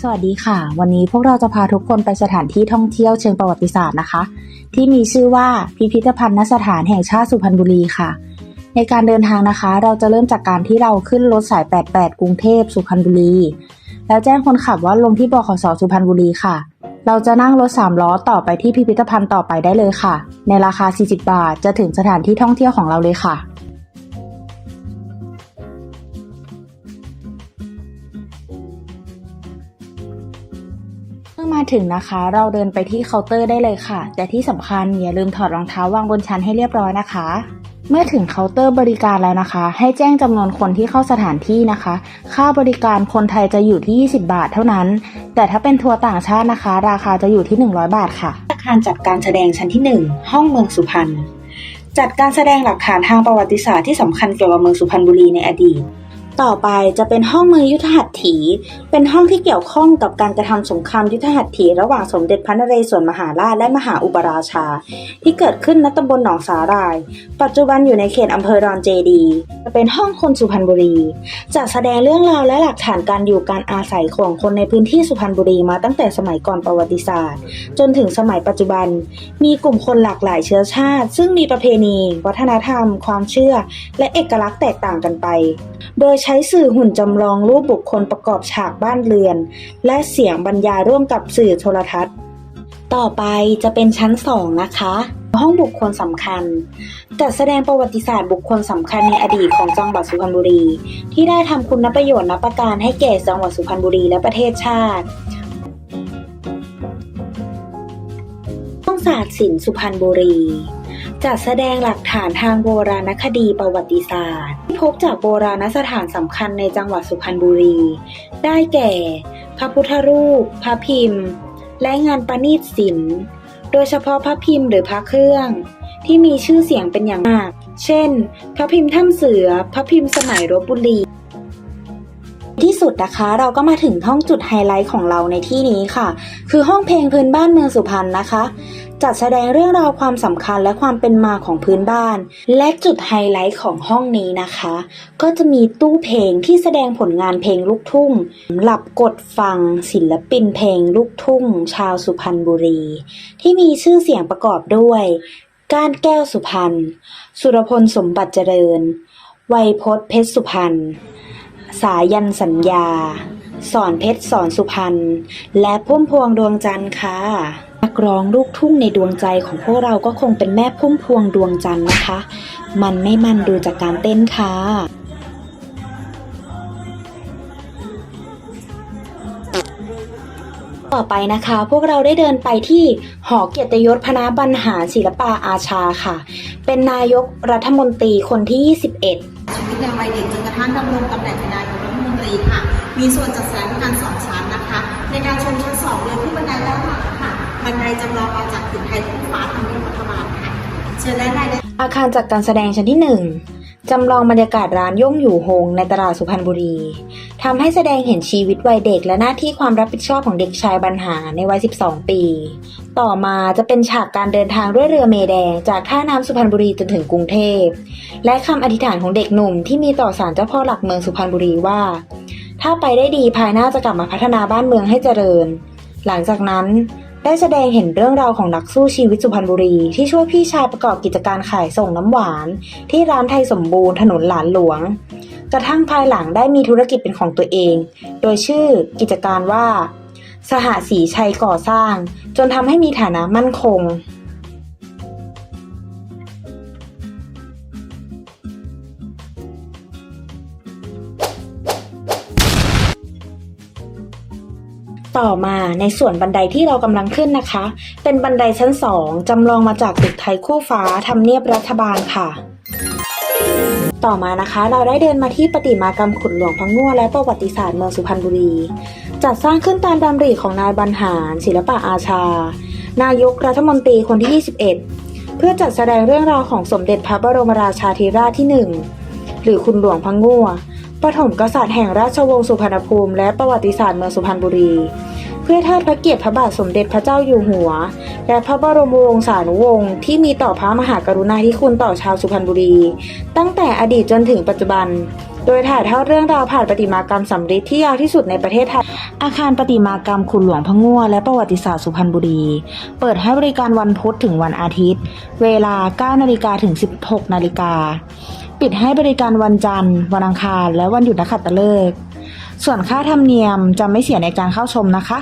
สวัสดีค่ะ วันนี้พวกเราจะพาทุกคนไปสถานที่ท่องเที่ยวเชิงประวัติศาสตร์นะคะ ที่มีชื่อว่าพิพิธภัณฑ์สถานแห่งชาติสุพรรณบุรีค่ะ ในการเดินทางนะคะ เราจะเริ่มจากการที่เราขึ้นรถสาย 88 กรุงเทพสุพรรณบุรี แล้วแจ้งคนขับว่าลงที่บขสสุพรรณบุรีค่ะ เราจะนั่งรถ3ล้อต่อไปที่พิพิธภัณฑ์ต่อไปได้เลยค่ะ ในราคา 40 บาท จะถึงสถานที่ท่องเที่ยวของเราเลยค่ะ มื่อมาถึงนะคะ เราเดินไปที่เคาน์เตอร์ได้เลยค่ะ แต่ที่สำคัญอย่าลืมถอดรองเท้าวางบนชั้นให้เรียบร้อยนะคะ เมื่อถึงเคาน์เตอร์บริการแล้วนะคะ ให้แจ้งจำนวนคนที่เข้าสถานที่นะคะ ค่าบริการคนไทยจะอยู่ที่ 20 บาทเท่านั้น แต่ถ้าเป็นทัวร์ต่างชาตินะคะ ราคาจะอยู่ที่ 100 บาทค่ะอาคารจัดการแสดงชั้นที่ 1 ห้องเมืองสุพรรณจัดการแสดงหลักฐานทางประวัติศาสตร์ที่สำคัญเกี่ยวกับเมืองสุพรรณบุรีในอดีต ต่อไปจะเป็นห้องมือยุทธหัตถี เป็นห้องที่เกี่ยวข้องกับการกระทำสงครามยุทธหัตถี ระหว่างสมเด็จพระนเรศวรมหาราชและมหาอุปราชา ที่เกิดขึ้นณตำบลหนองสาหร่าย ปัจจุบันอยู่ในเขตอำเภอดอนเจดีจะเป็นห้องคนสุพรรณบุรี จะแสดงเรื่องราวและหลักฐานการอยู่การอาศัยของคนในพื้นที่สุพรรณบุรีมาตั้งแต่สมัยก่อนประวัติศาสตร์ จนถึงสมัยปัจจุบัน มีกลุ่มคนหลากหลายเชื้อชาติ ซึ่งมีประเพณี วัฒนธรรม ความเชื่อ และเอกลักษณ์แตกต่างกันไป โดยใช้สื่อหุ่นจำลองรูปบุคคลประกอบฉากบ้านเรือน และเสียงบรรยายร่วมกับสื่อโทรทัศน์ ต่อไปจะเป็นชั้น 2 นะคะ ห้องบุคคลสำคัญ จัดแสดงประวัติศาสตร์บุคคลสำคัญในอดีตของจังหวัดสุพรรณบุรี ที่ได้ทำคุณประโยชน์นับประการให้แก่จังหวัดสุพรรณบุรีและประเทศชาติห้องศาสตร์ศิลป์สุพรรณบุรี จัดแสดงหลักฐานทางโบราณคดีประวัติศาสตร์ ที่พบจากโบราณสถานสำคัญในจังหวัดสุพรรณบุรี ได้แก่ พระพุทธรูป พระพิมพ์ และงานประณีตศิลป์โดยเฉพาะพระพิมพ์หรือพระเครื่อง ที่มีชื่อเสียงเป็นอย่างมาก เช่น พระพิมพ์ถ้ำเสือ พระพิมพ์สมัยรบบุรีที่สุดนะคะเราก็มาถึงห้องจุดไฮไลท์ของเราในที่นี้ค่ะ คือห้องเพลงพื้นบ้านเมืองสุพรรณนะคะ จัดแสดงเรื่องราวความสำคัญและความเป็นมาของพื้นบ้าน และจุดไฮไลท์ของห้องนี้นะคะ ก็จะมีตู้เพลงที่แสดงผลงานเพลงลูกทุ่งสำหรับกดฟังศิลปินเพลงลูกทุ่ง ชาวสุพรรณบุรี ที่มีชื่อเสียงประกอบด้วย ก้านแก้วสุพรรณสุรพลสมบัติเจริญไวยพจน์เพชรสุพรรณสายันสัญญา สอนเพชรสอนสุพรรณ และพุ่มพวงดวงจันทร์ค่ะ ร้องลูกทุ่งในดวงใจของพวกเราก็คงเป็นแม่พุ่มพวงดวงจันทร์นะคะ มันไม่มันดูจากการเต้นค่ะต่อไปนะคะพวกเราได้เดินไปที่หอเกียรติยศพนาบรรหารศิลปาอาชาค่ะ เป็นนายกรัฐมนตรีคนที่ 21ชีวิตในวัยเด็กจนกระทั่งดำรงตำแหน่งเป็นนายกรัฐมนตรีค่ะ มีส่วนจัดแสดงการสอนชั้นนะคะ ในการชมชั้นสองเดินขึ้นบันไดด้านหลังค่ะ บันไดจำลองมาจากตึกไทยคู่ฟ้าทำเนียบรัฐบาลค่ะเชิญด้านในได้อาคารจัดการแสดงชั้นที่ 1 จำลองบรรยากาศร้านย่งอยู่โฮงในตลาดสุพรรณบุรีทำให้แสดงเห็นชีวิตวัยเด็กและหน้าที่ความรับผิดชอบของเด็กชายบรรหารในวัย 12 ปี ต่อมาจะเป็นฉากการเดินทางด้วยเรือเมแดงจากท่าน้ำสุพรรณบุรีจนถึงกรุงเทพ และคำอธิษฐานของเด็กหนุ่มที่มีต่อศาลเจ้าพ่อหลักเมืองสุพรรณบุรีว่า ถ้าไปได้ดีภายหน้าจะกลับมาพัฒนาบ้านเมืองให้เจริญ หลังจากนั้น ได้แสดงเห็นเรื่องราวของนักสู้ชีวิตสุพรรณบุรี ที่ช่วยพี่ชายประกอบกิจการขายส่งน้ำหวาน ที่ร้านไทยสมบูรณ์ถนนหลานหลวง กระทั่งภายหลังได้มีธุรกิจเป็นของตัวเอง โดยชื่อกิจการว่า สหศรีชัยก่อสร้าง จนทำให้มีฐานะมั่นคง ต่อมาในส่วนบันไดที่เรากำลังขึ้นนะคะ เป็นบันไดชั้นสองจำลองมาจากตึกไทยคู่ฟ้าทำเนียบรัฐบาลค่ะ ต่อมานะคะ เราได้เดินมาที่ประติมากรรมขุนหลวงพังงัวและประวัติศาสตร์เมืองสุพรรณบุรี จัดสร้างขึ้นตามดำริของนายบรรหาร ศิลปะอาชา นายกรัฐมนตรีคนที่ 21 เพื่อจัดแสดงเรื่องราวของสมเด็จพระบรมราชาธิราชที่หนึ่งหรือคุณหลวงพังงัว ปฐมกษัตริย์แห่งราชวงศ์สุพรรณภูมิและประวัติศาสตร์เมืองสุพรรณบุรี เพื่อเทิดพระเกียรติพระบาทสมเด็จพระเจ้าอยู่หัว และพระบรมวงศานุวงศ์ที่มีต่อพระมหากรุณาธิคุณต่อชาวสุพรรณบุรี ตั้งแต่อดีตจนถึงปัจจุบัน โดยถ่ายทอดเรื่องราวผ่านประติมากรรมสำริดที่ยาวที่สุดในประเทศไทย อาคารประติมากรรมคุณหลวงพะงัวและประวัติศาสตร์สุพรรณบุรี เปิดให้บริการวันพุธถึงวันอาทิตย์ เวลา9นาฬิกาถึง 16นาฬิกา ปิดให้บริการวันจันทร์ วันอังคาร และวันหยุดนักขัตฤกษ์ส่วนค่าธรรมเนียมจะไม่เสียในการเข้าชมนะคะ